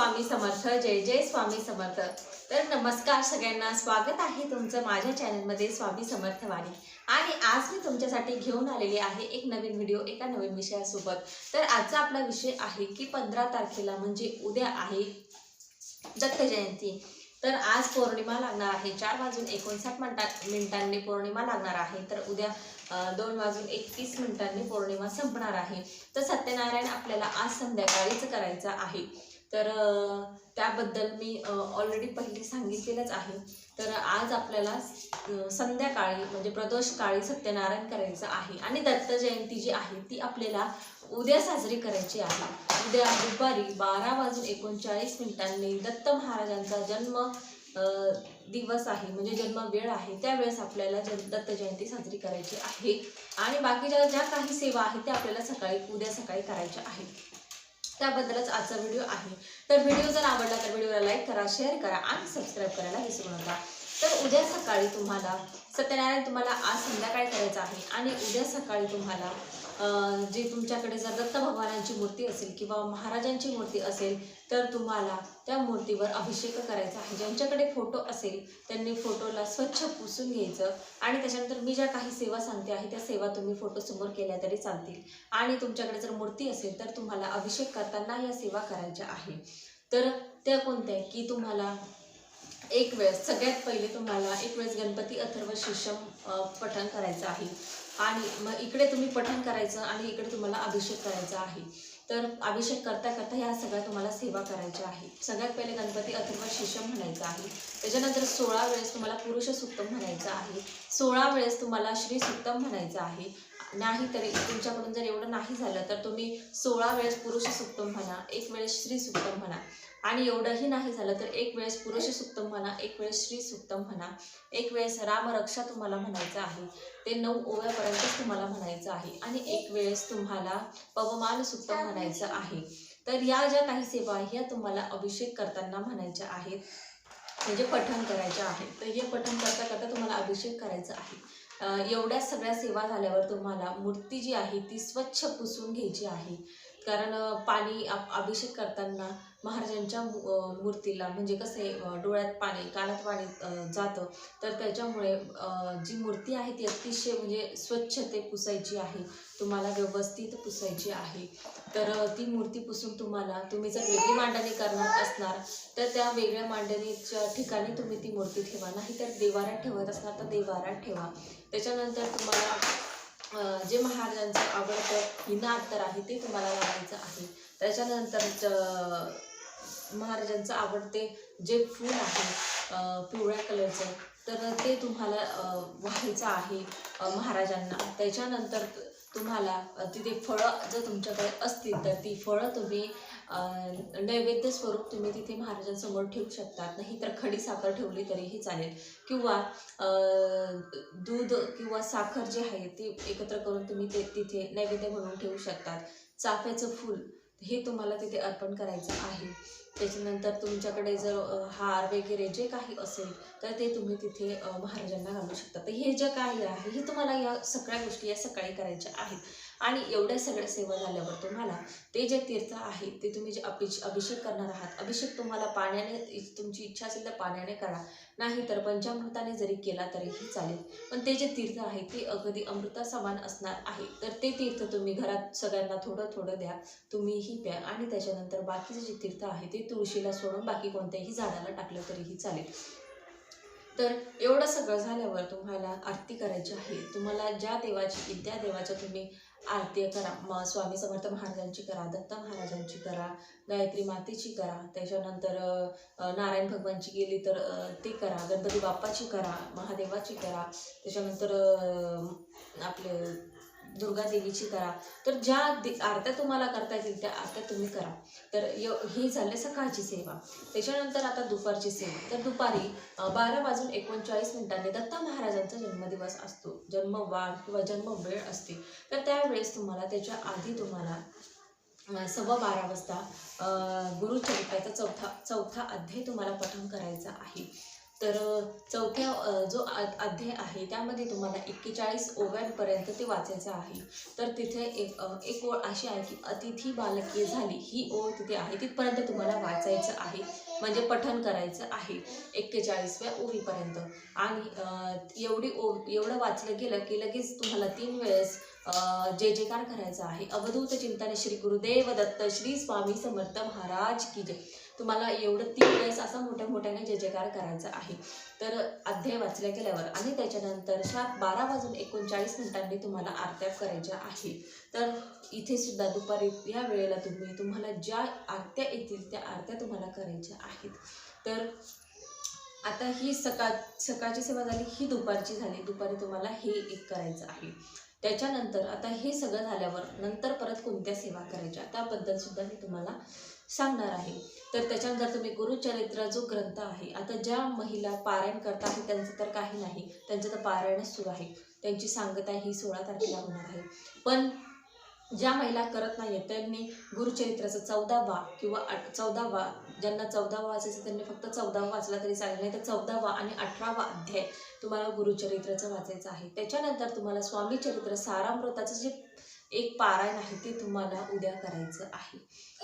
स्वामी समर्थ जय जय स्वामी समर्थ. तर नमस्कार सगळ्यांना स्वागत आहे तुमचं माझ्या चॅनलमध्ये स्वामी समर्थ वाणी आणि आज मी तुमच्यासाठी घेऊन आलेली आहे एक नवीन व्हिडिओ एका नवीन विषयासोबत. तर आजचा आपला विषय आहे की पंधरा तारखेला म्हणजे उद्या आहे दत्त जयंती. तर आज पौर्णिमा लागणार आहे चार वाजून एकोणसाठ मिनटा मिनिटांनी पौर्णिमा लागणार आहे. तर उद्या दोन वाजून एकतीस मिनिटांनी पौर्णिमा संपणार आहे. तर सत्यनारायण आपल्याला आज संध्याकाळीच करायचा आहे. तर त्याबद्दल मी ऑलरेडी पहिले सांगितलेलंच आहे. तर आज आपल्याला संध्याकाळी म्हणजे प्रदोष काळी सत्यनारायण करायचं आहे आणि दत्त जयंती जी आहे ती आपल्याला उद्या साजरी करायची आहे. उद्या दुपारी बारा वाजून एकोणचाळीस मिनिटांनी दत्त महाराजांचा जन्म दिवस आहे म्हणजे जन्म वेळ आहे त्यावेळेस आपल्याला जन दत्त जयंती साजरी करायची आहे. आणि बाकीच्या ज्या काही सेवा आहेत त्या आपल्याला सकाळी उद्या सकाळी करायच्या आहेत. त्याबद्दलच आजचा व्हिडिओ आहे. तर व्हिडिओ जर आवडला तर व्हिडिओला लाईक करा शेअर करा आणि सबस्क्राईब करायला विसरू नका. तर उद्या सकाळी तुम्हाला सत्यनारायण तुम्हाला आज संध्याकाळी करायचं आहे आणि उद्या सकाळी तुम्हाला जे तुमच्याकडे जर दत्त भगवानांची मूर्ती असेल किंवा महाराजांची मूर्ती असेल तर तुम्हाला त्या मूर्तीवर अभिषेक करायचा आहे. ज्यांच्याकडे फोटो असेल त्यांनी फोटोला स्वच्छ पुसून घ्यायचं आणि त्याच्यानंतर मी ज्या काही सेवा सांगते आहे त्या सेवा तुम्ही फोटोसमोर केल्या तरी चालतील. आणि तुमच्याकडे जर मूर्ती असेल तर तुम्हाला अभिषेक करताना या सेवा करायच्या आहे. तर त्या कोणत्या आहे की तुम्हाला एक वेळेस सगळ्यात पहिले तुम्हाला एक वेळेस गणपती अथर्व शिष्यम पठण करायचं आहे. आणि मग इकडे तुम्ही पठण करायचं आणि इकडे तुम्हाला अभिषेक करायचा आहे. तर अभिषेक करता करता ह्या सगळ्या तुम्हाला सेवा करायच्या आहे. सगळ्यात पहिले गणपती अथर्व शिष्यम म्हणायचं आहे. त्याच्यानंतर सोळा वेळेस तुम्हाला पुरुष सुक्तम म्हणायचं आहे. सोळा वेळेस तुम्हाला श्री सुक्तम म्हणायचं आहे. नाही तरी तुमच्याकडून जर एवढं नाही झालं तर तुम्ही सोळा वेळेस पुरुष सुक्तम म्हणा एक वेळेस श्री सुक्तम म्हणा. आणि एवढंही नाही झालं तर एक वेळेस पुरुष सुक्तम म्हणा एक वेळेस श्री सुक्तम म्हणा एक वेळेस रामरक्षा तुम्हाला म्हणायचं आहे. ते नऊ ओव्यापर्यंतच तुम्हाला म्हणायचं आहे. आणि एक वेळेस तुम्हाला पवमान सुक्तम म्हणायचं आहे. तर या ज्या काही सेवा आहे ह्या तुम्हाला अभिषेक करताना म्हणायच्या आहेत. म्हणजे पठण करायच्या आहे. तर हे पठण करता करता तुम्हाला अभिषेक करायचा आहे. एवढ्या सगळ्या सेवा झाल्यावर तुम्हाला मूर्ती जी आहे ती स्वच्छ पुसून घ्यायची आहे. कारण पाणी अभिषेक करताना महाराजांच्या मू- मूर्तीला म्हणजे कसं आहे डोळ्यात पाणी कानात पाणी जातं. तर त्याच्यामुळे जी मूर्ती आहे ती अतिशय म्हणजे स्वच्छ ते पुसायची आहे. तुम्हाला व्यवस्थित पुसायची आहे. तर ती मूर्ती पुसून तुम्हाला तुम्ही जर वेगळी मांडणी करणार असणार तर त्या वेगळ्या मांडणीच्या ठिकाणी तुम्ही ती मूर्ती ठेवा. नाही तर देवारात ठेवत असणार तर देवारात ठेवा. त्याच्यानंतर तुम्हाला जे महाराजांचं आवडतं हिना अत्तर आहे ते तुम्हाला लावायचं आहे. त्याच्यानंतर महाराजांचं आवडते जे फूल आहे पिवळ्या कलरचं तर ते तुम्हाला व्हायचं आहे महाराजांना. त्याच्यानंतर तुम्हाला तिथे फळं जर तुमच्याकडे असतील तर ती फळं तुम्ही नैवेद्य स्वरूप तुम्ही तिथे महाराजांसमोर ठेवू शकतात. नाही तर खडी साखर ठेवली तरीही चालेल. किंवा दूध किंवा साखर जे आहे ते एकत्र करून तुम्ही ते तिथे नैवेद्य म्हणून ठेवू शकतात. चाफ्याचं फूल हे तुम्हाला तिथे अर्पण करायचं आहे. त्याच्यानंतर तुमच्याकडे जर हार वगैरे जे काही असेल तर ते तुम्ही तिथे महाराजांना घालू शकता. तर हे जे काही आहे हे तुम्हाला या सगळ्या गोष्टी या सकाळी करायच्या आहेत. आणि एवढ्या सगळ्या सेवा झाल्यावर तुम्हाला ते जे तीर्थ आहे ते तुम्ही जे अभिष अभिषेक करणार आहात अभिषेक तुम्हाला पाण्याने तुमची इच्छा असेल तर पाण्याने करा. नाही तर पंचामृताने जरी केला तरीही चालेल. पण ते जे तीर्थ आहे ते अगदी अमृता समान असणार आहे. तर ते तीर्थ तुम्ही घरात सगळ्यांना थोडं थोडं द्या. तुम्हीही प्या. आणि त्याच्यानंतर बाकीचे जे तीर्थ आहे ते तुळशीला सोडून बाकी कोणत्याही झाडाला टाकलं तरीही चालेल. तर एवढं सगळं झाल्यावर तुम्हाला आरती करायची आहे. तुम्हाला ज्या देवाची त्या देवाच्या तुम्ही आरती करा. म स्वामी समर्थ महाराजांची करा दत्त महाराजांची करा गायत्री मातेची करा. त्याच्यानंतर नारायण भगवानची गेली तर ते करा. गणपती बाप्पाची करा महादेवाची करा. त्याच्यानंतर आपले दुर्गा देवीची करा. तर ज्या आरत्या तुम्हाला करता येतील त्या आरत्या तुम्ही करा. तर य ही झाली सकाळची सेवा. त्याच्यानंतर आता दुपारची सेवा. तर दुपारी बारा वाजून एकोणचाळीस मिनिटांनी दत्त महाराजांचा जन्मदिवस असतो. जन्मवार किंवा जन्म वेळ असते. तर त्यावेळेस तुम्हाला त्याच्या आधी तुम्हाला सव्वा बारा वाजता गुरुचरित्राचा चौथा चौथा अध्याय तुम्हाला पठण करायचा आहे. तर चौथ्या जो अध्याय आहे त्यामध्ये तुम्हाला एक्केचाळीस ओव्यांपर्यंत ते वाचायचं आहे. तर तिथे एक एक ओळ अशी आहे की अतिथी बालकी झाली. ही ओळ तिथे आहे तिथपर्यंत तुम्हाला वाचायचं आहे. म्हणजे पठन करायचं आहे. एक्केचाळीसव्या ओवीपर्यंत. आणि एवढी ओ एवढं वाचलं गेलं की लगेच तुम्हाला तीन वेळेस जे जय जयकार करायचा आहे. अवधूत चिंतन श्री गुरुदेव दत्त श्री स्वामी समर्थ महाराज की जय. तुम्हाला एवढं तीन वेळेस असा मोठ्या मोठ्याने जय जयकार करायचा आहे. तर अध्याय वाचल्या गेल्यावर आणि त्याच्यानंतर बारा वाजून एकोणचाळीस मिनिटांनी तुम्हाला आरत्या करायच्या आहे. तर इथे सुद्धा दुपारी या वेळेला तुम्ही तुम्हाला ज्या आरत्या येतील त्या आरत्या तुम्हाला करायच्या आहेत. तर आता ही सकाळ सकाळची सेवा झाली ही दुपारची झाली. दुपारी तुम्हाला हे एक करायचं आहे. त्याच्यानंतर आता हे सगळं झाल्यावर नंतर परत कोणत्या सेवा करायच्या त्याबद्दल सुद्धा मी तुम्हाला सांगणार आहे. तर त्याच्यानंतर तुम्ही गुरुचरित्र जो ग्रंथ आहे आता ज्या महिला पारायण करता आहे त्यांचं तर काही नाही. त्यांचं तर पारायणच सुरू आहे. त्यांची सांगता ही सोळा तारखेला होणार आहे. पण ज्या महिला करत नाही आहेत त्यांनी गुरुचरित्राचं चौदावा किंवा आठ चौदावा ज्यांना चौदावा वाचायचं त्यांनी फक्त चौदावा वाचला तरी चालेल. नाही तर चौदावा आणि अठरावा अध्याय तुम्हाला गुरुचरित्राचं वाचायचं आहे. त्याच्यानंतर तुम्हाला स्वामी चरित्र सारामृताचं जे एक पारायण आहे ते तुम्हाला उद्या करायचं आहे.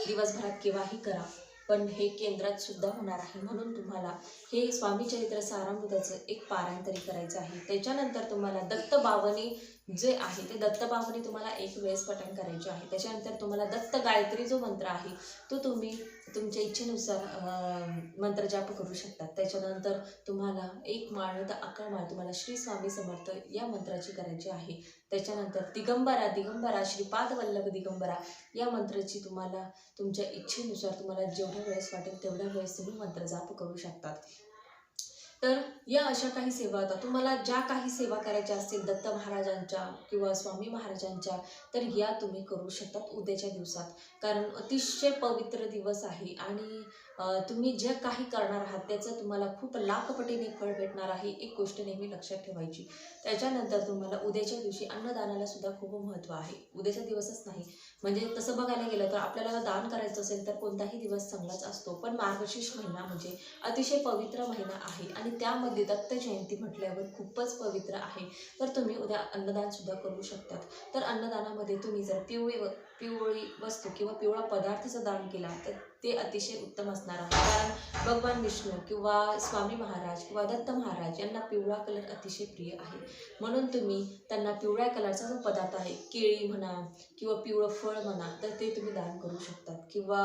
दिवसभरात केव्हाही करा. पण हे केंद्रात सुद्धा होणार आहे. म्हणून तुम्हाला हे स्वामी चरित्र सारामृताचं एक पारांतरी करायचं आहे. त्याच्यानंतर तुम्हाला दत्त बावनी जे आहे ते दत्त बावनी तुम्हाला एक वेळेस पठण करायचे आहे. त्याच्यानंतर तुम्हाला दत्त गायत्री जो मंत्र आहे तो तुम्ही तुमच्या इच्छेनुसार मंत्रजाप मंत्र जाप करू शकतात. त्याच्यानंतर तुम्हाला एक माळ तर अकरा माळ तुम्हाला श्री स्वामी समर्थ या मंत्राची करायची आहे. त्याच्यानंतर दिगंबरा दिगंबरा श्रीपाद वल्लभ दिगंबरा या मंत्राची तुम्हाला तुमच्या इच्छेनुसार तुम्हाला जेवढ्या वेळेस वाटेल तेवढ्या वेळेस तुम्ही मंत्र जाप करू शकतात. तर या अशा काही सेवा होतात तुम्हाला ज्या काही सेवा करायच्या असतील दत्त महाराजांच्या किंवा स्वामी महाराजांच्या तर या तुम्ही करू शकतात उद्याच्या दिवसात. कारण अतिशय पवित्र दिवस आहे आणि तुम्ही जे काही करणार आहात त्याचं तुम्हाला खूप लाखपटीने फळ भेटणार आहे एक गोष्ट नेहमी लक्षात ठेवायची. त्याच्यानंतर तुम्हाला उद्याच्या दिवशी अन्नदानाला सुद्धा खूप महत्त्व आहे. उद्याचा दिवसच नाही. म्हणजे तसं बघायला गेलं तर आपल्याला दान करायचं असेल तर कोणताही दिवस चांगलाच असतो. पण मार्गशीर्ष महिना म्हणजे अतिशय पवित्र महिना आहे आणि त्यामध्ये दत्त जयंती म्हटल्यावर खूपच पवित्र आहे. तर तुम्ही उद्या अन्नदान सुद्धा करू शकतात. तर अन्नदानामध्ये तुम्ही जर पिवळी व पिवळी वस्तू किंवा पिवळा पदार्थाचं दान केला तर ते अतिशय उत्तम असणार आहे. कारण भगवान विष्णू किंवा स्वामी महाराज किंवा दत्त महाराज यांना पिवळा कलर अतिशय प्रिय आहे. म्हणून तुम्ही त्यांना पिवळ्या कलरचा जो पदार्थ आहे केळी म्हणा किंवा पिवळं फळ म्हणा तर ते तुम्ही दान करू शकतात. किंवा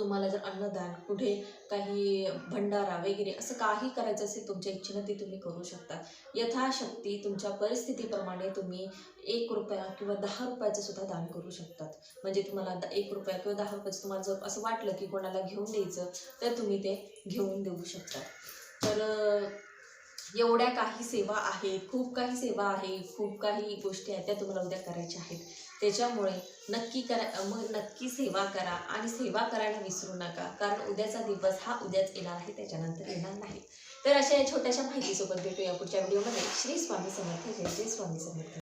तुम्हाला जर अन्नदान कुठे काही भंडारा वगैरे असं काही करायचं असेल तुमच्या इच्छेनं ते तुम्ही करू शकता. यथाशक्ती तुमच्या परिस्थितीप्रमाणे तुम्ही एक रुपया किंवा दहा रुपयाचं सुद्धा दान करू शकतात. म्हणजे तुम्हाला द- एक रुपया किंवा दहा रुपयाचं तुम्हाला जर असं वाटलं की कोणाला घेऊन द्यायचं तर तुम्ही ते घेऊन देऊ शकता. तर एवढ्या काही सेवा आहेत खूप काही सेवा आहे खूप काही गोष्टी आहेत त्या तुम्हाला उद्या करायच्या आहेत. त्याच्यामुळे नक्की करा मग नक्की सेवा करा आणि सेवा करायला विसरू नका. कारण उद्याचा दिवस हा उद्याच येणार आहे त्याच्यानंतर येणार नाही. तर अशा या छोट्याशा माहितीसोबत भेटूया पुढच्या व्हिडिओमध्ये. श्री स्वामी समर्थ जय श्री स्वामी समर्थ.